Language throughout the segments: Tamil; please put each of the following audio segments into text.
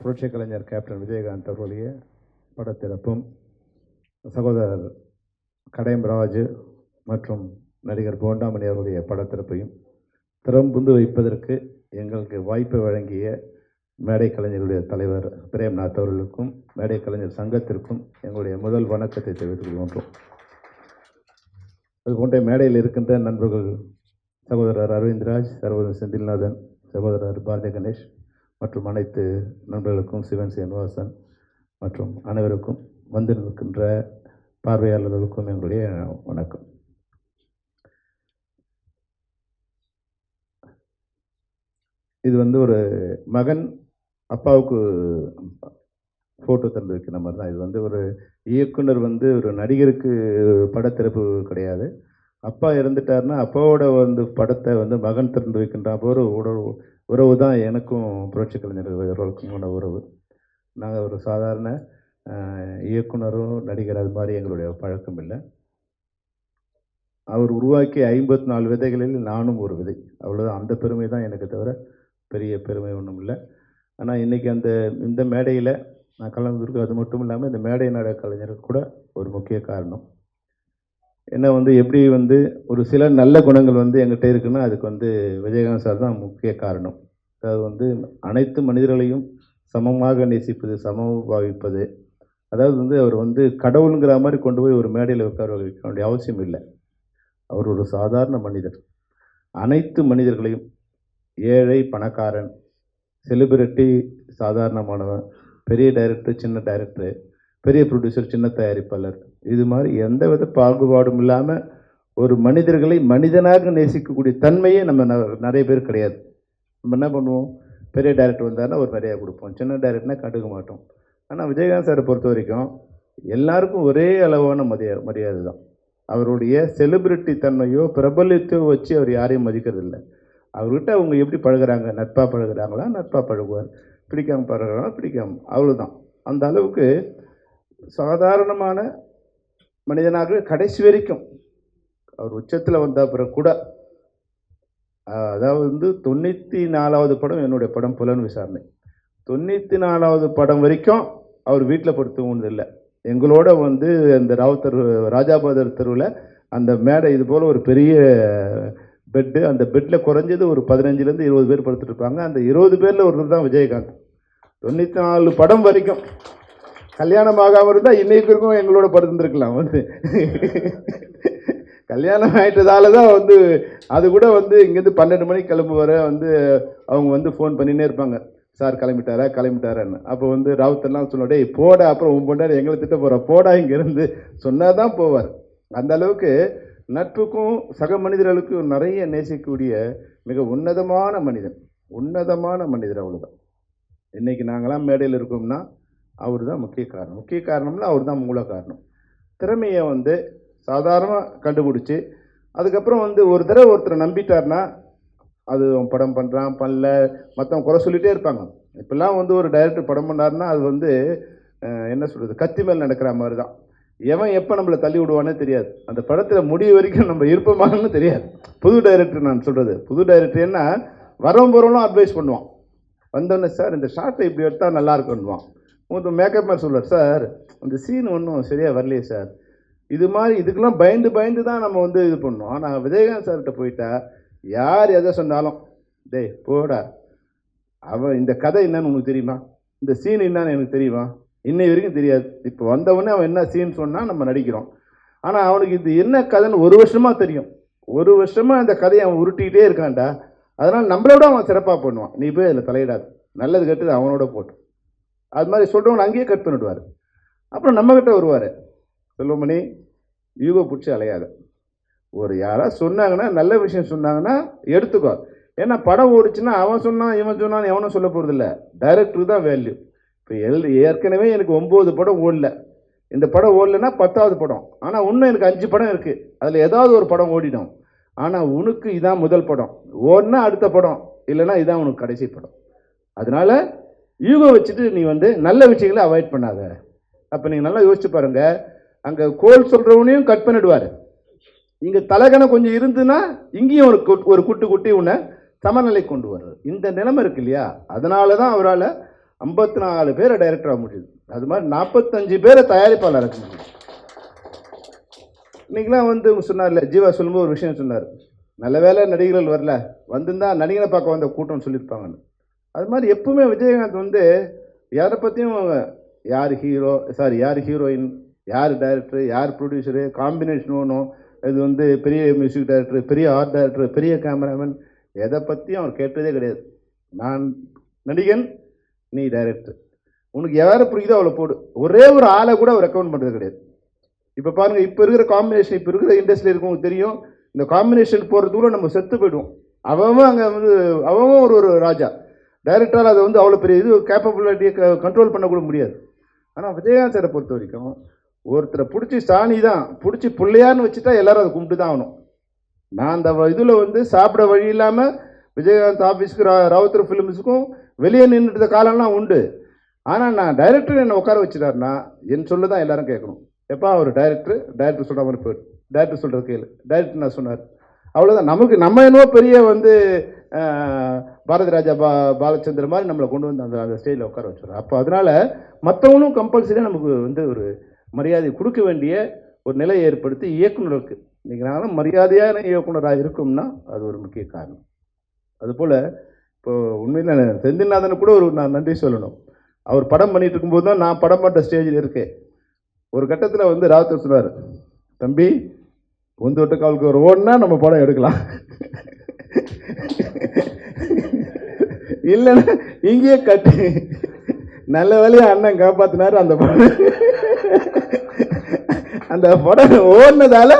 புரட்சி கலைஞர் கேப்டன் விஜயகாந்த் அவர்களுடைய படத்திறப்பும் சகோதரர் கடையம்ராஜ் மற்றும் நடிகர் போண்டாமணி அவருடைய படத்திறப்பையும் திறம்புந்து வைப்பதற்கு எங்களுக்கு வாய்ப்பை வழங்கிய மேடை கலைஞருடைய தலைவர் பிரேம்நாத் அவர்களுக்கும் மேடை கலைஞர் சங்கத்திற்கும் எங்களுடைய முதல் வணக்கத்தை தெரிவித்துக் கொள்கின்றோம். அதுபோன்ற மேடையில் இருக்கின்ற நண்பர்கள் சகோதரர் அரவிந்த்ராஜ் சகோதரர் செந்தில்நாதன் சகோதரர் பாரதி கணேஷ் மற்றும் அனைத்து நண்பர்களுக்கும் சிவன் சீனிவாசன் மற்றும் அனைவருக்கும் வந்திருக்கின்ற பார்வையாளர்களுக்கும் எங்களுடைய வணக்கம். இது வந்து ஒரு மகன் அப்பாவுக்கு ஃபோட்டோ தந்திருக்கிற வைக்கிற மாதிரி தான். இது வந்து ஒரு இயக்குனர் வந்து ஒரு நடிகருக்கு படத்திறப்பு கிடையாது. அப்பா இறந்துட்டார்னா அப்பாவோட வந்து படத்தை வந்து மகன் திறந்து வைக்கின்ற ஒரு உறவு தான் எனக்கும் புரட்சி கலைஞர் அவர்களுக்குமான உறவு. நாங்கள் ஒரு சாதாரண இயக்குனரும் நடிகர் அது மாதிரி எங்களுடைய பழக்கம் இல்லை. அவர் உருவாக்கிய ஐம்பத்தி நாலு விதைகளில் நானும் ஒரு விதை. அவ்வளோதான் அந்த பெருமை தான் எனக்கு தவிர பெரிய பெருமை ஒன்றும் இல்லை. ஆனால் இன்றைக்கி அந்த இந்த மேடையில் நான் கலந்துருக்கு அது மட்டும் இல்லாமல் இந்த மேடை நாடக கலைஞருக்கு கூட ஒரு முக்கிய காரணம். என்ன வந்து எப்படி வந்து ஒரு சில நல்ல குணங்கள் வந்து எங்கிட்ட இருக்குன்னா அதுக்கு வந்து விஜயகாந்த் சார் தான் முக்கிய காரணம். அதாவது வந்து அனைத்து மனிதர்களையும் சமமாக நேசிப்பது சமம் பாவிப்பது. அதாவது வந்து அவர் வந்து கடவுளுங்கிற மாதிரி கொண்டு போய் ஒரு மேடையில் உட்கார வைக்க வேண்டிய அவசியம் இல்லை. அவர் ஒரு சாதாரண மனிதர். அனைத்து மனிதர்களையும் ஏழை பணக்காரன் செலிபிரிட்டி சாதாரணமானவன் பெரிய டைரக்டர் சின்ன டைரக்டர் பெரிய ப்ரொடியூசர் சின்ன தயாரிப்பாளர். இது மாதிரி எந்த வித பாகுபாடும் இல்லாமல் ஒரு மனிதர்களை மனிதனாக நேசிக்கக்கூடிய தன்மையே நம்ம ந- நிறைய பேர் கிடையாது. நம்ம என்ன பண்ணுவோம்? பெரிய டைரக்டர் வந்தாருன்னா ஒரு நிறையா கொடுப்போம். சின்ன டைரக்டர்னா கண்டுக்க மாட்டோம். ஆனால் விஜயகாந்த் சாரை பொறுத்த வரைக்கும் எல்லாருக்கும் ஒரே அளவான மரியா மரியாதை தான். அவருடைய செலிபிரிட்டி தன்மையோ பிரபல்யத்தையோ வச்சு அவர் யாரையும் மதிக்கிறது இல்லை அவர்கிட்ட அவங்க எப்படி பழகுறாங்க? நட்பாக பழகிறாங்களா? நட்பாக பழகுவார். பிடிக்காமல் பழகிறாங்களா? பிடிக்காமல் அவ்வளோதான் அந்த அளவுக்கு சாதாரணமான மனிதனாக கடைசி வரைக்கும் அவர் உச்சத்தில் வந்த அப்புறம் கூட அதாவது வந்து தொண்ணூற்றி நாலாவது படம் என்னுடைய படம் புலன் விசாரணை. தொண்ணூற்றி நாலாவது படம் வரைக்கும் அவர் வீட்டில் படுத்து இல்லை. எங்களோட வந்து அந்த ராவுத்தர் ராஜாபாதர் தெருவில் அந்த மேடை இது போல் ஒரு பெரிய பெட்டு அந்த பெட்டில் குறைஞ்சது ஒரு பதினஞ்சுலேருந்து இருபது பேர் படுத்துட்டு இருப்பாங்க. அந்த இருபது பேரில் ஒருத்தர் தான் விஜயகாந்த். தொண்ணூற்றி நாலு படம் வரைக்கும் கல்யாணம் ஆகாமல் இருந்தால் இன்னைக்கு இருக்கும் எங்களோட படுத்துருந்துருக்கலாம் வந்து. கல்யாணம் ஆகிட்டதால தான் வந்து அது கூட வந்து இங்கேருந்து பன்னெண்டு மணிக்கு கிளம்பு வர வந்து அவங்க வந்து ஃபோன் பண்ணினே இருப்பாங்க. சார் கிளம்பிட்டாரா கிளம்பிட்டாரான்னு. அப்போ வந்து ராவுத்தர்லாம் சொன்ன போடா அப்புறம் உன் பொண்டாடி எங்களை திட்ட போகிற போடா இங்கேருந்து. சொன்னால் தான் போவார். அந்த அளவுக்கு நட்புக்கும் சக மனிதர்களுக்கும் நிறைய நேசிக்கக்கூடிய மிக உன்னதமான மனிதன். உன்னதமான மனிதர் அவ்வளோதான் இன்றைக்கி நாங்களாம் மேடையில் இருக்கோம்னா அவர் தான் முக்கிய காரணம். முக்கிய காரணம்னா அவர் தான் மூல காரணம். திறமையை வந்து சாதாரணமாக கண்டுபிடிச்சி அதுக்கப்புறம் வந்து ஒரு தடவை ஒருத்தரை நம்பிட்டார்னா அது அவன் படம் பண்ணுறான் பண்ணல மற்றவங்க குறை சொல்லிகிட்டே இருப்பாங்க. இப்போல்லாம் வந்து ஒரு டைரக்டர் படம் பண்ணார்னா அது வந்து என்ன சொல்கிறது கத்தி மேல் நடக்கிற மாதிரி தான் எவன் எப்போ நம்மளை தள்ளி விடுவானே தெரியாது. அந்த படத்தில் முடிவு வரைக்கும் நம்ம இருப்போமான்னு தெரியாது. புது டைரக்டர் நான் சொல்கிறது புது டைரக்டர் என்ன வரவும் போகிறவங்களும் அட்வைஸ் பண்ணுவான். வந்தோடனே சார் இந்த ஷார்ட்டை இப்படி எடுத்தால் நல்லா இருக்குன்னுவான் உங்களுக்கு மேக்கப் மேன் சொல்லுவார் சார் அந்த சீன் ஒன்றும் சரியாக வரலையே சார். இது மாதிரி இதுக்கெல்லாம் பயந்து பயந்து தான் நம்ம வந்து இது பண்ணோம். நாங்கள் விஜயகாந்த் சார்கிட்ட போயிட்டா யார் எதை சொன்னாலும் டேய் போடா. அவன் இந்த கதை என்னன்னு உனக்கு தெரியுமா? இந்த சீன் என்னன்னு எனக்கு தெரியுமா? இன்னை வரைக்கும் தெரியாது. இப்போ வந்தவொடனே அவன் என்ன சீன் சொன்னால் நம்ம நடிக்கிறோம். ஆனால் அவனுக்கு இது என்ன கதைன்னு ஒரு வருஷமாக தெரியும். ஒரு வருஷமாக அந்த கதையை அவன் உருட்டிக்கிட்டே இருக்கான்டா. அதனால் நம்மளை விட அவன் சிறப்பாக பண்ணுவான். நீ போய் அதில் தலையிடாது. நல்லது கெட்டது அவனோட போட்டு அது மாதிரி சொல்கிறவன் அங்கேயே கட் பண்ணிவிடுவார் அப்புறம் நம்மக்கிட்ட வருவார். செல்வமணி யூகோ பிடிச்சி அலையாத. ஒரு யாராவது சொன்னாங்கன்னா நல்ல விஷயம் சொன்னாங்கன்னா எடுத்துக்கோ. ஏன்னா படம் ஓடிச்சுன்னா அவன் சொன்னான் இவன் சொன்னான் எவனும் சொல்ல போகிறதில்ல டைரக்டருக்கு தான் வேல்யூ இப்போ எல் ஏற்கனவே எனக்கு ஒம்பது படம் ஓடல. இந்த படம் ஓடலைன்னா பத்தாவது படம். ஆனால் இன்னும் எனக்கு அஞ்சு படம் இருக்குது அதில் ஏதாவது ஒரு படம் ஓடிடும். ஆனால் உனக்கு இதான் முதல் படம். ஓடினா அடுத்த படம். இல்லைன்னா இதான் உனக்கு கடைசி படம். அதனால யூகோ வச்சுட்டு நீ வந்து நல்ல விஷயங்களை அவாய்ட் பண்ணாத. அப்போ நீங்கள் நல்லா யோசிச்சு பாருங்க. அங்கே கோல் சொல்கிறவனையும் கட் பண்ணிடுவார். இங்கே தலகனை கொஞ்சம் இருந்துன்னா இங்கேயும் ஒரு குட்- ஒரு குட்டு குட்டி உன்னை சமநிலை கொண்டு வர்றது. இந்த நிலைமை இருக்கு இல்லையா? அதனால தான் அவரால் ஐம்பத்தி நாலு பேரை டைரக்டர் ஆக முடியுது. அது மாதிரி நாற்பத்தஞ்சு பேரை தயாரிப்பாளர் இருக்க முடியும் வந்து சொன்னார்ல ஜீவா சொல்லும்போது ஒரு விஷயம் சொன்னார். நல்ல வேளை நடிகர்கள் வரல. வந்திருந்தா நடிகரை பார்க்க வந்த கூட்டம்னு சொல்லியிருப்பாங்கன்னு. அது மாதிரி எப்பவுமே விஜயகாந்த் வந்து யாரை பற்றியும் யார் ஹீரோ சாரி யார் ஹீரோயின் யார் டைரக்டர் யார் ப்ரொடியூசரு காம்பினேஷன் ஒன்றும் இது வந்து பெரிய மியூசிக் டைரக்டர் பெரிய ஆர்ட் டைரக்டர் பெரிய கேமராமேன் எதை பற்றியும் அவர் கேட்டதே கிடையாது. நான் நடிகன் நீ டைரக்டர் உனக்கு யாரை பிடிக்குதோ அவளை போடு. ஒரே ஒரு ஆளை கூட அவர் ரெக்கமெண்ட் பண்ணுறது கிடையாது. இப்போ பாருங்கள் இப்போ இருக்கிற காம்பினேஷன் இப்போ இருக்கிற இண்டஸ்ட்ரியில் இருக்கவங்களுக்கு தெரியும் இந்த காம்பினேஷன் போகிறதுக்குள்ள நம்ம செத்து போயிடுவோம். அவன் அங்கே வந்து அவன் ஒரு ஒரு ராஜா. டைரக்டரால் அதை வந்து அவ்வளோ பெரிய இது கேப்பபிலிட்டியை கண்ட்ரோல் பண்ணக்கூட முடியாது. ஆனால் விஜயகாந்த் சாரை பொறுத்த வரைக்கும் ஒருத்தரை பிடிச்சி சாணி தான் பிடிச்சி பிள்ளையான்னு வச்சுட்டா எல்லாரும் அதை கும்பிட்டு தான் ஆகணும். நான் அந்த இதில் வந்து சாப்பிட வழி இல்லாமல் விஜயகாந்த் ஆஃபீஸ்க்கு ரா- ராவுத்தர் ஃபிலிம்ஸுக்கும் வெளியே நின்றுட்ட காலம்லாம் உண்டு. ஆனால் நான் டைரக்டர் என்னை உட்கார வச்சுட்டாருன்னா என் சொல்ல தான் எல்லாரும் கேட்கணும். எப்பா அவர் டைரக்டர் டைரக்டர் சொல்கிற மாதிரி போயிடு. டைரக்டர் சொல்கிற கேளு. டைரக்டர் நான் சொன்னார். அவ்வளோதான் நமக்கு நம்ம என்னவோ பெரிய வந்து பாரதி ராஜா பா பாலச்சந்திர மாதிரி நம்மளை கொண்டு வந்து அந்த அந்த ஸ்டேஜில் உட்கார வச்சுருவோம் அப்போ அதனால் மற்றவங்களும் கம்பல்சரியாக நமக்கு வந்து ஒரு மரியாதை கொடுக்க வேண்டிய ஒரு நிலையை ஏற்படுத்தி இயக்குனருக்கு இன்றைக்கி நாங்களும் மரியாதையான இயக்குனராக இருக்கோம்னா அது ஒரு முக்கிய காரணம். அதுபோல் இப்போது உண்மையில் நான் கூட ஒரு நான் நன்றி சொல்லணும். அவர் படம் பண்ணிட்டு இருக்கும்போது தான் நான் படம் பண்ணுற ஸ்டேஜில் இருக்கேன். ஒரு கட்டத்தில் வந்து ராவத்தர் சொன்னார் தம்பி உந்து விட்டு காலுக்கு ஒரு ஓடுனா நம்ம படம் எடுக்கலாம். இல்லைன்னா இங்கேயே கட்டு நல்ல வேலையை அண்ணன் காப்பாத்தினாரு அந்த படம். அந்த படம் ஓடுனதால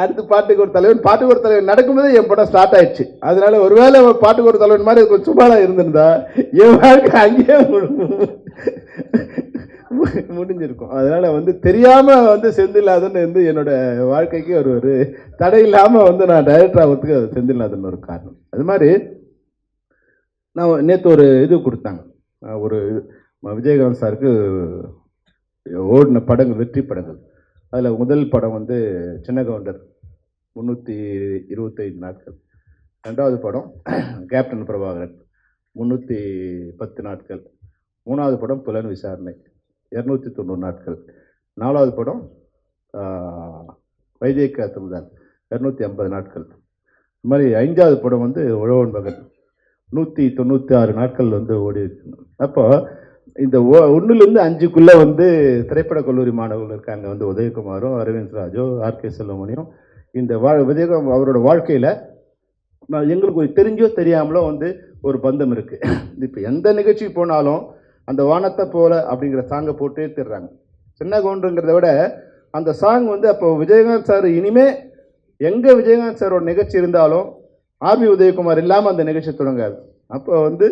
அடுத்து பாட்டுக்கு ஒரு தலைவன் பாட்டுக்கு ஒரு தலைவன் நடக்கும்போது என் படம் ஸ்டார்ட் ஆயிடுச்சு. அதனால ஒருவேளை ஒரு பாட்டுக்கு ஒரு தலைவன் மாதிரி கொஞ்சம் சும்மாடா இருந்திருந்தா என் வாழ்க்கை அங்கேயே முடிஞ்சிருக்கும். அதனால் வந்து தெரியாமல் வந்து செந்தில்நாதன் வந்து என்னோட வாழ்க்கைக்கு ஒரு ஒரு தடை இல்லாமல் வந்து நான் டைரக்டர் ஆகிறதுக்கு அது செந்தில்நாதன் ஒரு காரணம். அது மாதிரி நான் நேற்று ஒரு இது கொடுத்தாங்க. ஒரு விஜயகாந்த் சாருக்கு ஓடின படங்கள் வெற்றி படங்கள். அதில் முதல் படம் வந்து சின்ன கவுண்டர் முந்நூற்றி இருபத்தைந்து நாட்கள். ரெண்டாவது படம் கேப்டன் பிரபாகரன் முந்நூற்றி பத்து நாட்கள். மூணாவது படம் புலன் விசாரணை. இரநூத்தி தொண்ணூறு நாட்கள். நாலாவது படம் வைஜய் வைத்தியக்கா இரநூத்தி ஐம்பது நாட்கள். இது மாதிரி ஐந்தாவது படம் வந்து உழவன் மகன். நூற்றி தொண்ணூற்றி ஆறு நாட்கள் வந்து ஓடி இருக்கு. அப்போ இந்த ஒன்றுலேருந்து அஞ்சுக்குள்ளே வந்து திரைப்பட கல்லூரி மாணவர்கள் இருக்காங்க. வந்து உதயகுமாரும் அரவிந்த் ராஜோ ஆர்கே செல்வமணியும். இந்த வா உதயகுமார் அவரோட வாழ்க்கையில் நான் எங்களுக்கு தெரிஞ்சோ தெரியாமலோ வந்து ஒரு பந்தம் இருக்குது இப்போ எந்த நிகழ்ச்சிக்கு போனாலும் அந்த வானத்தை போல அப்படிங்கிற சாங்கை போட்டு திடுறாங்க சின்ன கவுண்டருங்கிறத விட அந்த சாங் வந்து அப்போ விஜயகாந்த் சார் இனிமே எங்கே விஜயகாந்த் சாரோட நிகழ்ச்சி இருந்தாலும் ஆர்பி உதயகுமார் இல்லாமல் அந்த நிகழ்ச்சி தொடங்காது. அப்போ வந்து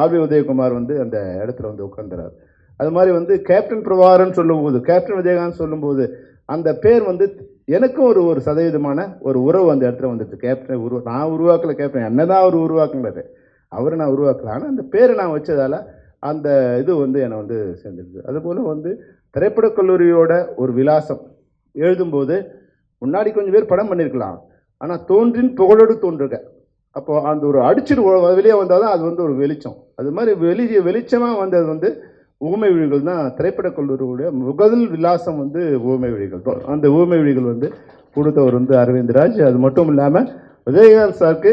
ஆர்பி உதயகுமார் வந்து அந்த இடத்துல வந்து உட்காந்துறாரு அது மாதிரி வந்து கேப்டன் பிரபாகரன் சொல்லும்போது கேப்டன் விஜயகாந்த் சொல்லும்போது அந்த பேர் வந்து எனக்கும் ஒரு ஒரு சதவீதமான ஒரு உறவு அந்த இடத்துல வந்துடுது கேப்டன் உருவா நான் உருவாக்கல கேப்டன் என்ன தான் அவர் உருவாக்குங்கிறது அவரை நான் உருவாக்கல. ஆனால் அந்த பேரை நான் வச்சதால அந்த இது வந்து என்னை வந்து சேர்ந்துருது அதுபோல் வந்து திரைப்படக் கல்லூரியோட ஒரு விலாசம். எழுதும்போது முன்னாடி கொஞ்சம் பேர் படம் பண்ணியிருக்கலாம் ஆனால் தோன்றின் புகழோடு தோன்றுக. அப்போது அந்த ஒரு அடிச்சுட்டு வெளியே வந்தால் தான் அது வந்து ஒரு வெளிச்சம். அது மாதிரி வெளி வெளிச்சமாக வந்தது வந்து ஊமை விழிகள் தான் திரைப்படக் கல்லூரியுடைய முதல் விலாசம் வந்து ஊமை விழிகள். அந்த ஊமை விழிகள் வந்து கொடுத்தவர் வந்து அரவிந்த் ராஜ் அது மட்டும் இல்லாமல் விஜயகாந்த் சாருக்கு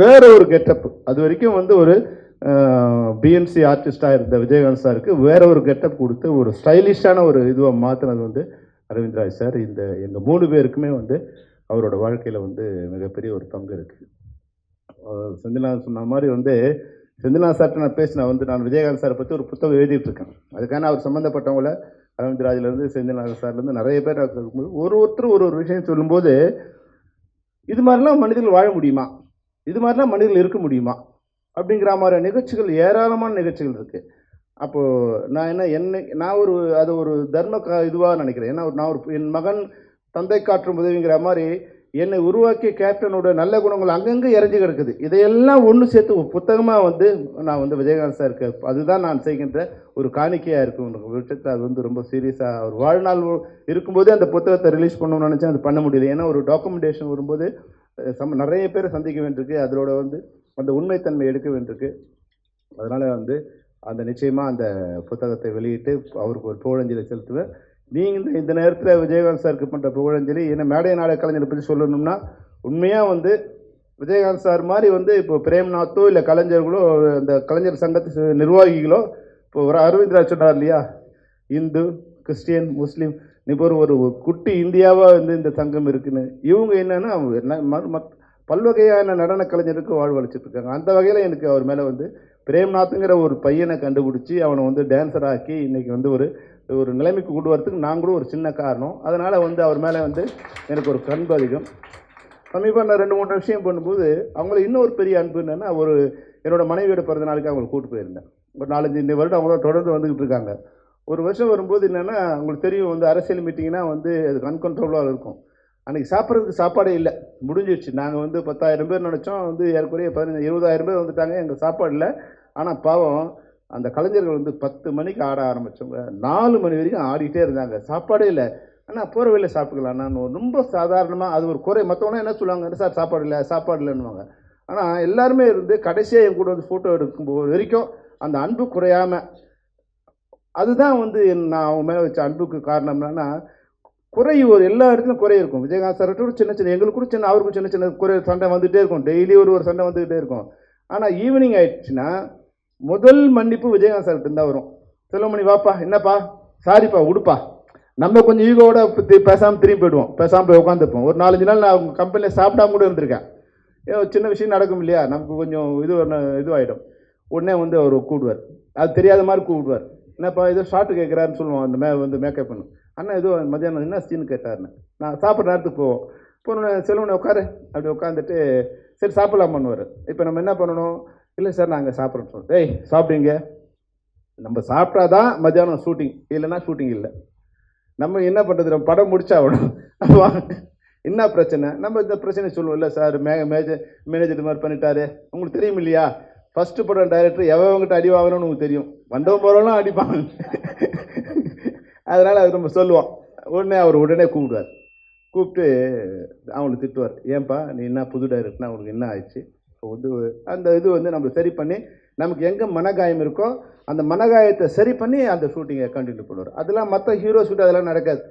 வேற ஒரு கெட்டப் அது வரைக்கும் வந்து ஒரு பிஎன்சி ஆர்டிஸ்டாக இருந்த விஜயகாந்த் சாருக்கு வேற ஒரு கெட்டப் கொடுத்து ஒரு ஸ்டைலிஷான ஒரு இதுவாக மாற்றினது வந்து அரவிந்த் ராஜ் சார். இந்த எங்கள் மூணு பேருக்குமே வந்து அவரோட வாழ்க்கையில் வந்து மிகப்பெரிய ஒரு பங்கு இருக்குது செந்தில்நாதன் சொன்ன மாதிரி வந்து செந்தில்நாத் சார்ட்ட நான் பேசினேன். வந்து நான் விஜயகாந்த் சாரை பற்றி ஒரு புத்தகம் எழுதிட்டுருக்கேன். அதுக்கான அவர் சம்மந்தப்பட்டவங்கள அரவிந்த் ராஜிலேருந்து செந்தில்நாதன் சார்லேருந்து நிறைய பேர் இருக்கும்போது ஒரு ஒருத்தர் ஒரு ஒரு விஷயம் சொல்லும்போது இது மாதிரிலாம் மனிதர்கள் வாழ முடியுமா? இது மாதிரிலாம் மனிதர்கள் இருக்க முடியுமா? அப்படிங்கிற மாதிரி நிகழ்ச்சிகள் ஏராளமான நிகழ்ச்சிகள் இருக்குது அப்போது நான் என்ன என்னை நான் ஒரு அது ஒரு தர்ம க இதுவாக நினைக்கிறேன். ஏன்னா ஒரு- நான் ஒரு என் மகன் தந்தை காற்றும் உதவிங்கிற மாதிரி என்னை உருவாக்கிய கேப்டனோட நல்ல குணங்கள் அங்கங்கே இறஞ்சி கிடக்குது. இதையெல்லாம் ஒன்று சேர்த்து புத்தகமாக வந்து நான் வந்து விஜயகாந்த் சாருக்கு அதுதான் நான் செய்கின்ற ஒரு காணிக்கையாக இருக்கும். ஒரு விஷயத்தை அது வந்து ரொம்ப சீரியஸாக ஒரு வாழ்நாள் இருக்கும்போதே அந்த புத்தகத்தை ரிலீஸ் பண்ணணும்னு நினச்சேன். அது பண்ண முடியல. ஏன்னா ஒரு டாக்குமெண்டேஷன் வரும்போது சம நிறைய பேரை சந்திக்க வேண்டியிருக்கு. அதோட வந்து அந்த உண்மைத்தன்மை எடுக்க வேண்டியிருக்கு. அதனால் வந்து அந்த நிச்சயமாக அந்த புத்தகத்தை வெளியிட்டு அவருக்கு ஒரு புகழஞ்சலி செலுத்துவேன். நீங்கள் இந்த நேரத்தில் விஜயகாந்த் சாருக்கு பண்ணுற புகழஞ்சலி ஏன்னா மேடை நாடக கலைஞரை பற்றி சொல்லணும்னா உண்மையாக வந்து விஜயகாந்த் சார் மாதிரி வந்து இப்போ பிரேம்நாத்தோ இல்லை கலைஞர்களோ அந்த கலைஞர் சங்கத்து நிர்வாகிகளோ இப்போ ஒரு அரவிந்த் ராஜ் சொன்னார் இல்லையா? இந்து கிறிஸ்டியன் முஸ்லீம் இப்போ ஒரு ஒரு குட்டி இந்தியாவாக வந்து இந்த சங்கம் இருக்குன்னு இவங்க என்னென்னா அவங்க ம- மத்- பல்வகையான நடன கலைஞருக்கு வாழ்வழிச்சிட்டு இருக்காங்க. அந்த வகையில் எனக்கு அவர் மேலே வந்து பிரேம்நாத்துங்கிற ஒரு பையனை கண்டுபிடிச்சி அவனை வந்து டான்ஸர் ஆக்கி இன்றைக்கி வந்து ஒரு ஒரு நிலைமைக்கு கொண்டு வரத்துக்கு நாங்களும் கூட ஒரு சின்ன காரணம். அதனால் வந்து அவர் மேலே வந்து எனக்கு ஒரு கண்பு அதிகம். சமீபம் நான் ரெண்டு மூணு விஷயம் பண்ணும்போது அவங்கள இன்னொரு பெரிய அன்பு என்னென்னா ஒரு என்னோட மனைவியோட பிறந்த நாளுக்கு அவங்களை கூட்டு போயிருந்தேன். ஒரு நாலஞ்சு இந்த வருடம் அவங்களோட தொடர்ந்து வந்துக்கிட்டு இருக்காங்க. ஒரு வருஷம் வரும்போது என்னென்னா உங்களுக்கு தெரியும் வந்து அரசியல் மீட்டிங்னா வந்து அது அன்கன்ட்ரோலாக இருக்கும். அன்றைக்கி சாப்பிட்றதுக்கு சாப்பாடே இல்லை. முடிஞ்சிடுச்சு நாங்கள் வந்து பத்தாயிரம் பேர் நினச்சோம். வந்து ஏறக்குறைய பதினஞ்சு இருபதாயிரம் பேர் வந்துட்டாங்க. எங்கள் சாப்பாடு இல்லை. ஆனால் பாவம் அந்த கலைஞர்கள் வந்து பத்து மணிக்கு ஆட ஆரம்பித்தவங்க நாலு மணி வரைக்கும் ஆடிட்டே இருந்தாங்க. சாப்பாடே இல்லை. ஆனால் போகிற வழியில் சாப்பிட்டுக்கலாம் நான் ரொம்ப சாதாரணமாக அது ஒரு குறை. மற்றவங்க என்ன சொல்லுவாங்க? "என்ன சார் சாப்பாடு இல்லை சாப்பாடு இல்லைன்னுவாங்க. ஆனால் எல்லாருமே இருந்து கடைசியாக என் கூட வந்து ஃபோட்டோ எடுக்கும்போது வரைக்கும் அந்த அன்பு குறையாமல் அதுதான் வந்து என் நான் அவங்க மேலே வச்ச அன்புக்கு காரணம் என்னன்னா குறை ஒரு எல்லா இடத்துலையும் குறை இருக்கும். விஜயகாந்த் சார்கிட்ட கூட சின்ன சின்ன எங்களுக்கு கூட சின்ன அவருக்கும் சின்ன சின்ன குறை சண்டை வந்துகிட்டே இருக்கும். டெய்லி ஒரு ஒரு சண்டை வந்துகிட்டே இருக்கும். ஆனால் ஈவினிங் ஆயிடுச்சுன்னா முதல் மன்னிப்பு விஜயகாந்த் சார்கிட்ட இருந்தால் வரும். செல்வமணி வாப்பா என்னப்பா? சாரிப்பா உடுப்பா. நம்ம கொஞ்சம் ஈகோட பேசாமல் திரும்பி போயிடுவோம். பேசாமல் போய் உட்காந்துப்போம் ஒரு நாலஞ்சு நாள் நான் அவங்க கம்பெனியில் சாப்பிடாம கூட இருந்திருக்கேன். ஏதோ சின்ன விஷயம் நடக்கும் இல்லையா? நமக்கு கொஞ்சம் இது இதுவாகிடும் உடனே வந்து அவர் கூடுவார் அது தெரியாத மாதிரி கூப்பிடுவார். என்னப்பா ஏதோ ஷார்ட்டு கேட்குறாருன்னு சொல்லுவோம் அந்த மே வந்து மேக்கப் பண்ணு. அண்ணா ஏதோ மத்தியானம் என்ன சீன் கேட்டாருன்னு. நான் சாப்பிட்ற நேரத்துக்கு போவோம். போன செல்வனை உட்காரு. அப்படி உட்காந்துட்டு சரி சாப்பிட்லாமான்னு இப்போ நம்ம என்ன பண்ணணும்? இல்லை சார் நாங்கள் சாப்பிட்றோம் சொல்லுவோம் டேய் சாப்பிடுங்க. நம்ம சாப்பிட்டா தான் மத்தியானம் ஷூட்டிங் இல்லைன்னா ஷூட்டிங் இல்லை. நம்ம என்ன பண்ணுறது நம்ம படம் முடிச்சாகணும். அப்போ என்ன பிரச்சனை? நம்ம இந்த பிரச்சனை சொல்லுவோம். இல்லை சார் மே மேஜர் மேனேஜர் மாதிரி பண்ணிட்டாரு. உங்களுக்கு தெரியும் இல்லையா? ஃபஸ்ட்டு படம் டைரக்டர் எவங்கிட்ட அடி வாங்கணும்னு உங்களுக்கு தெரியும். வந்தவன் போகிறவங்களும் அடிப்பாங்க அதனால் அது நம்ம சொல்லுவோம். உடனே அவர் உடனே கூப்பிடுவார். கூப்பிட்டு அவங்களை திட்டுவார். ஏன்பா நீ என்ன புது டைரக்டர்னா அவனுக்கு என்ன ஆயிடுச்சு? வந்து அந்த இது வந்து நம்ம சரி பண்ணி நமக்கு எங்கே மனகாயம் இருக்கோ அந்த மனகாயத்தை சரி பண்ணி அந்த ஷூட்டிங்கை கண்டினியூ பண்ணுவார். அதெல்லாம் மற்ற ஹீரோ ஷூட் அதெல்லாம் நடக்காது.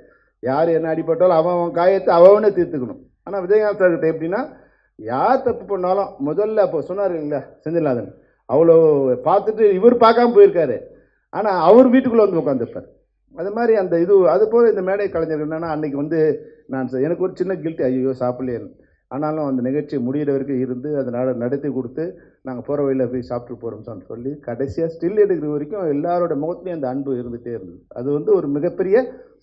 யார் என்ன அடிபட்டாலும் அவன் அவன் காயத்தை அவனே தீர்த்துக்கணும். ஆனால் விஜயகாந்த் சார்கிட்ட எப்படின்னா யார் தப்பு பண்ணாலும் முதல்ல அப்போ சொன்னார் இல்லைங்களா செந்தில்நாதன்? அவ்வளோ பார்த்துட்டு இவர் பார்க்காம போயிருக்காரு. ஆனால் அவர் வீட்டுக்குள்ளே வந்து உட்காந்துருப்பார் அது மாதிரி அந்த இது அது போல் இந்த மேடை கலைஞர் என்னென்னா அன்றைக்கி வந்து நான் எனக்கு ஒரு சின்ன கில்ட்டி ஐயோ சாப்பிடலையேன்னு ஆனாலும் அந்த நிகழ்ச்சி முடியிற வரைக்கும் இருந்து அதனால் நடத்தி கொடுத்து நாங்கள் போகிற வழியில் போய் சாப்பிட்டு போகிறோம்னு சொல்லி கடைசியாக ஸ்டில் எடுக்கிற வரைக்கும் எல்லாரோட முகத்துலேயும் அந்த அன்பு இருந்துகிட்டே இருந்தது. அது வந்து ஒரு மிகப்பெரிய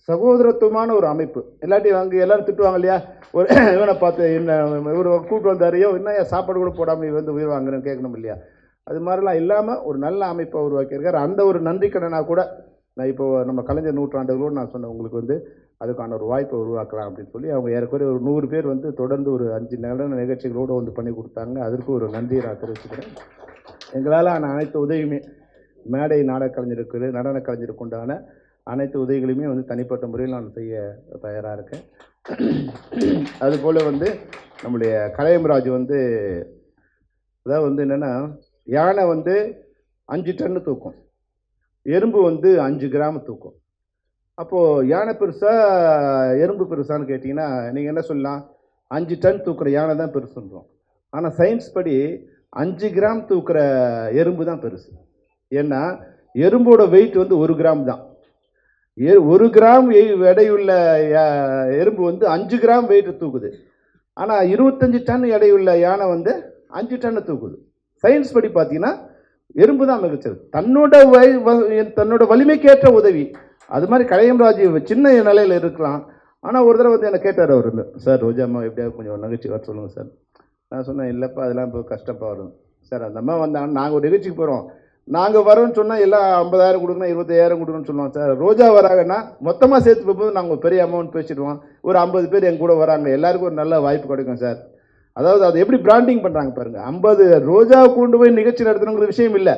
சகோதரத்துவமான ஒரு அமைப்பு. இல்லாட்டி அங்கே எல்லோரும் திட்டுவாங்க இல்லையா? ஒரு இவனை பார்த்து என்ன இவர் கூப்பிட்டு வந்தாரையோ என்ன ஏன் சாப்பாடு கூட போடாமல் வந்து உயிர் வாங்குறேன்னு கேட்கணும் இல்லையா? அது மாதிரிலாம் இல்லாமல் ஒரு நல்ல அமைப்பை உருவாக்கியிருக்காரு. அந்த ஒரு நன்றி கடனாக கூட நான் இப்போ நம்ம கலைஞர் நூற்றாண்டுகளோடு நான் சொன்னேன் உங்களுக்கு வந்து அதுக்கான ஒரு வாய்ப்பை உருவாக்கலாம் அப்படின்னு சொல்லி அவங்க ஏற்கனவே ஒரு நூறு பேர் வந்து தொடர்ந்து ஒரு அஞ்சு நடன நிகழ்ச்சிகளோடு வந்து பண்ணி கொடுத்தாங்க. அதற்கு ஒரு நன்றியை நான் தெரிவிச்சுக்கிறேன். எங்களால் ஆன அனைத்து உதவியுமே மேடை நாடக கலைஞருக்கு நடன கலைஞருக்கு உண்டான அனைத்து உதவிகளையுமே வந்து தனிப்பட்ட முறையில் நான் செய்ய தயாராக இருக்கேன். அதுபோல் வந்து நம்முடைய கலையம்ராஜ் வந்து அதாவது வந்து என்னென்னா யானை வந்து அஞ்சு டன்னு தூக்கும். எறும்பு வந்து அஞ்சு கிராம் தூக்கும். அப்போது யானை பெருசா எறும்பு பெருசான்னு கேட்டிங்கன்னா நீங்கள் என்ன சொல்லலாம்? அஞ்சு டன் தூக்குற யானை தான் பெருசுன்றோம் ஆனால் சயின்ஸ் படி அஞ்சு கிராம் தூக்குற எறும்பு தான் பெருசு. ஏன்னா எறும்போட வெயிட் வந்து ஒரு கிராம் தான். எ ஒரு கிராம் எடையுள்ள யா- எறும்பு வந்து அஞ்சு கிராம் வெயிட் தூக்குது. ஆனால் இருபத்தஞ்சி டன் எடையுள்ள யானை வந்து அஞ்சு டன்னு தூக்குது. சயின்ஸ் படி பார்த்தீங்கன்னா எறும்பு தான் மிகச்சது தன்னோட வை தன்னோட வலிமைக்கேற்ற உதவி. அது மாதிரி கலையம்ராஜ் சின்ன நிலையில் இருக்கலாம். ஆனால் ஒரு தடவை வந்து என்னை கேட்டார் அவர் இல்லை. சார் ரோஜா அம்மா எப்படியாவது கொஞ்சம் நிகழ்ச்சி வர சொல்லுங்கள் சார். நான் சொன்னேன் இல்லைப்பா அதெல்லாம் இப்போ கஷ்டப்பா வரும். சார் அந்த அம்மா வந்தாங்க நாங்கள் ஒரு நிகழ்ச்சிக்கு போகிறோம் நாங்கள் வரோம்னு சொன்னால் எல்லாம் ஐம்பதாயிரம் கொடுக்கணும் இருபத்தாயிரம் கொடுக்கணும்னு சொல்லுவோம் சார். ரோஜா வராங்கன்னா மொத்தமாக சேர்த்து போகும்போது நாங்கள் ஒரு பெரிய அமௌண்ட் பேசிடுவோம் ஒரு ஐம்பது பேர் எங்க கூட வராங்க. எல்லாருக்கும் ஒரு நல்ல வாய்ப்பு கிடைக்கும் சார். அதாவது அது எப்படி பிராண்டிங் பண்ணுறாங்க பாருங்கள் ஐம்பது ரோஜா கொண்டு போய் நிகழ்ச்சி நடத்தணுங்கிற விஷயம் இல்லை.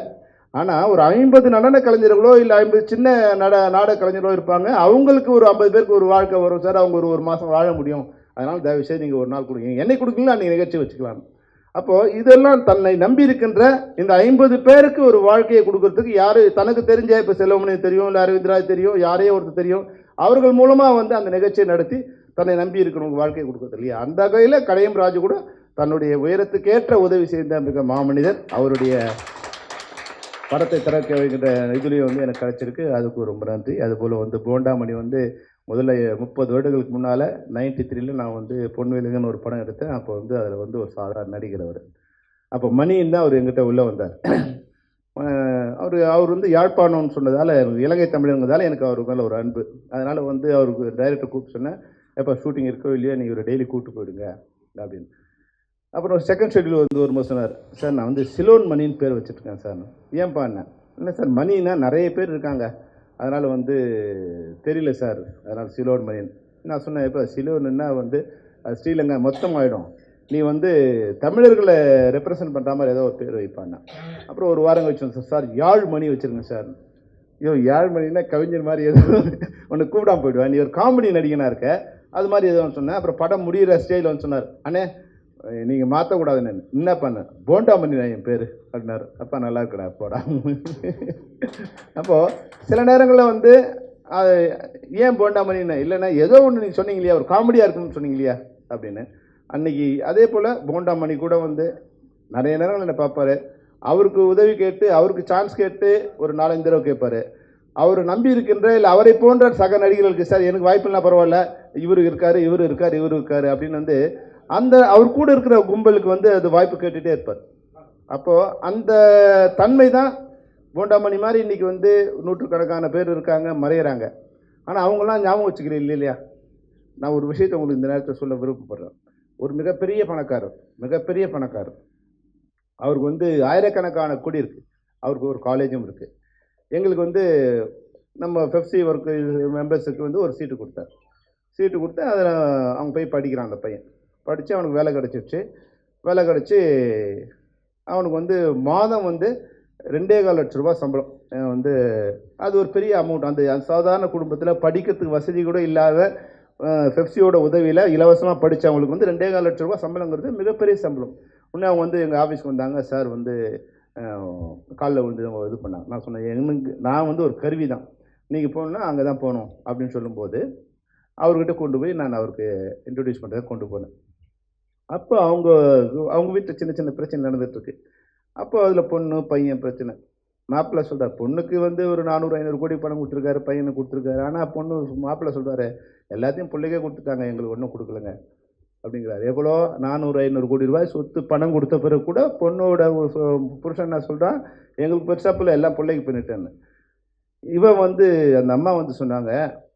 ஆனால் ஒரு ஐம்பது நடன கலைஞர்களோ இல்லை ஐம்பது சின்ன நட நாடக கலைஞர்களோ இருப்பாங்க. அவங்களுக்கு ஒரு ஐம்பது பேருக்கு ஒரு வாழ்க்கை வரும். சார் அவங்க ஒரு ஒரு மாதம் வாழ முடியும். அதனால் தயவு செய்து நீங்கள் ஒரு நாள் கொடுங்க. என்னை கொடுக்கலாம் நீங்கள் நிகழ்ச்சி வச்சுக்கலாம். அப்போது இதெல்லாம் தன்னை நம்பி இருக்கின்ற இந்த ஐம்பது பேருக்கு ஒரு வாழ்க்கையை கொடுக்கறதுக்கு யார் தனக்கு தெரிஞ்ச இப்போ செல்வமணி தெரியும் இல்லை அரவிந்த்ராஜ் தெரியும் யாரையோ ஒருத்தர் தெரியும். அவர்கள் மூலமாக வந்து அந்த நிகழ்ச்சியை நடத்தி தன்னை நம்பி இருக்கிறவங்க வாழ்க்கையை கொடுக்கறது இல்லையா? அந்த வகையில் கடையம் ராஜு கூட தன்னுடைய உயரத்துக்கேற்ற உதவி செய்த மிக மாமனிதர். அவருடைய படத்தை திறக்க வைக்கின்ற இதுலேயும் வந்து எனக்கு கிடச்சிருக்கு. அதுக்கு ரொம்ப நன்றி. அதுபோல் வந்து போண்டாமணி வந்து முதல்ல முப்பது வருடங்களுக்கு முன்னால் நைன்டி த்ரீல நான் வந்து பொன்வேலுங்கன்னு ஒரு படம் எடுத்தேன். அப்போ வந்து அதில் வந்து ஒரு சாதாரண நடிகர் அவர். அப்போ மணின்னு தான் அவர் எங்கிட்ட உள்ளே வந்தார். அவர் அவர் வந்து யாழ்ப்பாணம்னு சொன்னதால் இலங்கை தமிழங்கிறதால எனக்கு அவர் மேலே ஒரு அன்பு. அதனால் வந்து அவருக்கு டைரக்டர் கூப்பிட்டு சொன்னேன். எப்போ ஷூட்டிங் இருக்கோ இல்லையோ நீங்கள் ஒரு டெய்லி கூப்பிட்டு போயிடுங்க அப்படின்னு. அப்புறம் செகண்ட் ஷெட்யூல் வந்து ஒரு சொன்னார். சார் நான் வந்து சிலோன் மணின்னு பேர் வச்சுருக்கேன் சார் ஏன்பா என்ன? இல்லை சார் மணின்னா நிறைய பேர் இருக்காங்க. அதனால் வந்து தெரியல சார் அதனால் சிலோன் மணின்னு. நான் சொன்னேன் இப்போ சிலோன்னா வந்து அது ஸ்ரீலங்கா மொத்தம் ஆகிடும் நீ வந்து தமிழர்களை ரெப்ரசன்ட் பண்ணுற மாதிரி ஏதோ ஒரு பேர் வைப்பான்னா அப்புறம் ஒரு வாரம் கழிச்சு சார் சார் யாழ் மணி வச்சுருங்க சார் ஐயோ யாழ் மணின்னா கவிஞர் மாதிரி ஏதோ ஒன்று கூப்பிடாம போயிடுவேன் நீ ஒரு காமெடி நடிகனாக இருக்க. அது மாதிரி எதுவும் ஒன்று சொன்னேன். அப்புறம் படம் முடிகிற ஸ்டேஜில் வந்து சொன்னார் அண்ணே நீங்கள் மாற்றக்கூடாதுன்னு என்ன பண்ண? போண்டா பண்ணினா என் பேர் அப்படின்னாரு. அப்பா நல்லா இருக்கடா போடா. அப்போது சில நேரங்களில் வந்து அது ஏன் போண்டா பண்ணினா இல்லைன்னா ஏதோ ஒன்று நீங்கள் சொன்னீங்க இல்லையா ஒரு காமெடியாக இருக்குன்னு சொன்னீங்க இல்லையா அப்படின்னு. அன்றைக்கி அதே போல் போண்டா மணி கூட வந்து நிறைய நேரங்கள் என்ன பார்ப்பாரு. அவருக்கு உதவி கேட்டு அவருக்கு சான்ஸ் கேட்டு ஒரு நாலஞ்சு தடவை கேட்பார். அவர் நம்பி இருக்கின்ற இல்லை அவரை போன்ற சக நடிகர்களுக்கு சார் எனக்கு வாய்ப்புனா பரவாயில்ல. இவர் இருக்கார் இவர் இருக்கார் இவர் இருக்கார் அப்படின்னு வந்து அந்த அவர் கூட இருக்கிற கும்பலுக்கு வந்து அது வாய்ப்பு கேட்டுகிட்டே இருப்பார். அப்போது அந்த தன்மை தான் போண்டாமணி மாதிரி இன்றைக்கி வந்து நூற்றுக்கணக்கான பேர் இருக்காங்க மறையிறாங்க. ஆனால் அவங்களாம் ஞாபகம் வச்சுக்கிறேன் இல்லை இல்லையா? நான் ஒரு விஷயத்தை உங்களுக்கு இந்த நேரத்தில் சொல்ல விருப்பப்படுறேன். ஒரு மிகப்பெரிய பணக்காரர் மிகப்பெரிய பணக்காரர். அவருக்கு வந்து ஆயிரக்கணக்கான கொடி இருக்குது அவருக்கு ஒரு காலேஜும் இருக்குது எங்களுக்கு வந்து நம்ம பெப்சி ஒர்க்கு மெம்பர்ஸுக்கு வந்து ஒரு சீட்டு கொடுத்தார். சீட்டு கொடுத்து அதில் அவங்க போய் படிக்கிறான் அந்த பையன். படித்து அவனுக்கு வேலை கிடச்சிருச்சு. வேலை கிடச்சி அவனுக்கு வந்து மாதம் வந்து ரெண்டே கால் லட்ச ரூபா சம்பளம். வந்து அது ஒரு பெரிய அமௌண்ட் அந்த சாதாரண குடும்பத்தில் படிக்கிறதுக்கு வசதி கூட இல்லாத அஹ், பெப்சியோட உதவியில் இலவசமாக படித்தவங்களுக்கு வந்து ரெண்டே கால் லட்ச ரூபா சம்பளங்கிறது மிகப்பெரிய சம்பளம். உடனே அவங்க வந்து எங்கள் ஆஃபீஸ்க்கு வந்தாங்க. சார் வந்து காலில் விழுந்து அவங்க இது பண்ணாங்க. நான் சொன்னேன் எனக்கு நான் வந்து ஒரு கருவி தான் நீங்கள் போகணுன்னா அங்கே தான் போகணும் அப்படின்னு சொல்லும்போது அவர்கிட்ட கொண்டு போய் நான் அவருக்கு இன்ட்ரடியூஸ் பண்ணுறதை கொண்டு போனேன். அப்போ அவங்க அவங்க வீட்டில் சின்ன சின்ன பிரச்சனை நடந்துகிட்ருக்கு அப்போ அதில் பொண்ணு பையன் பிரச்சனை. மாப்பிள்ளை சொல்கிறார் பொண்ணுக்கு வந்து ஒரு நானூறு ஐநூறு கோடி பணம் கொடுத்துருக்காரு பையனுக்கு கொடுத்துருக்காரு. ஆனால் பொண்ணு மாப்பிள்ளை சொல்கிறாரு எல்லாத்தையும் பிள்ளைக்கே கொடுத்துட்டாங்க எங்களுக்கு ஒன்றும் கொடுக்கலங்க. அப்படிங்கிறார். எவ்வளோ? நானூறு ஐநூறு கோடி ரூபாய் சொத்து பணம் கொடுத்த பிறகு கூட பொண்ணோட புருஷன் என்ன சொல்கிறான் எங்களுக்கு பெருசாக பிள்ளை எல்லாம் பிள்ளைக்கு பண்ணிட்டேன்னு இவன் வந்து அந்த அம்மா வந்து சொன்னாங்க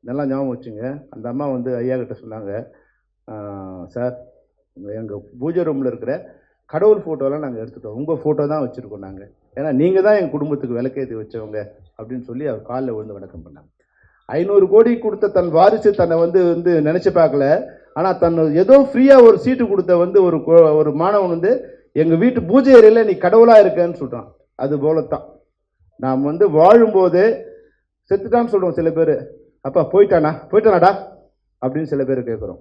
நல்லா ஞாபகம் வச்சுங்க. அந்த அம்மா வந்து ஐயா கிட்ட சொன்னாங்க சார் எங்கள் பூஜை ரூமில் இருக்கிற கடவுள் ஃபோட்டோலாம் நாங்கள் எடுத்துட்டோம். உங்கள் ஃபோட்டோ தான் வச்சுருக்கோம் நாங்கள் ஏன்னா நீங்கள் தான் எங்கள் குடும்பத்துக்கு விளக்கேற்றி வச்சவங்க. அப்படின்னு சொல்லி அவர் காலில் விழுந்து வணக்கம் பண்ணாங்க. ஐநூறு கோடி கொடுத்த தன் வாரிசு தன்னை வந்து வந்து நினச்சி பார்க்கல. ஆனால் தன் ஏதோ ஃப்ரீயாக ஒரு சீட்டு கொடுத்த வந்து ஒரு ஒரு மாணவன் வந்து எங்கள் வீட்டு பூஜை அறையில் நீ கடவுளாக இருக்கேன்னு சொல்கிறான் அது போல தான் நாம் வந்து வாழும்போது செத்துட்டான்னு சொல்கிறோம் சில பேர். அப்பா போயிட்டானா? போயிட்டானாடா? அப்படின்னு சில பேர் கேட்குறோம்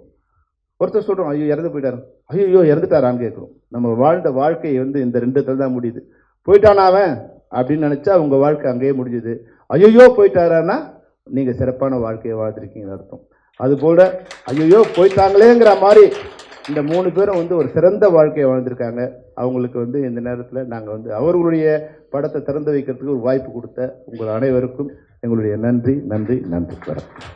ஒருத்தர் சொல்கிறோம் ஐயோ இறந்து போயிட்டாரு. ஐயோ இறந்துட்டாரான்னு கேட்குறோம் நம்ம வாழ்ந்த வாழ்க்கை வந்து இந்த ரெண்டு தான் முடியுது. போயிட்டானா அவன்? அப்படின்னு நினச்சா உங்கள் வாழ்க்கை அங்கேயே முடிஞ்சுது. ஐயோ போயிட்டாரான்னா நீங்கள் சிறப்பான வாழ்க்கையை வாழ்ந்துருக்கீங்கன்னு அர்த்தம். அதுபோல் ஐயோ போயிட்டாங்களேங்கிற மாதிரி இந்த மூணு பேரும் வந்து ஒரு சிறந்த வாழ்க்கையை வாழ்ந்திருக்காங்க. அவங்களுக்கு வந்து இந்த நேரத்தில் நாங்கள் வந்து அவர்களுடைய படத்தை திறந்து வைக்கிறதுக்கு ஒரு வாய்ப்பு கொடுத்த உங்கள் அனைவருக்கும் எங்களுடைய நன்றி நன்றி நன்றி வணக்கம்.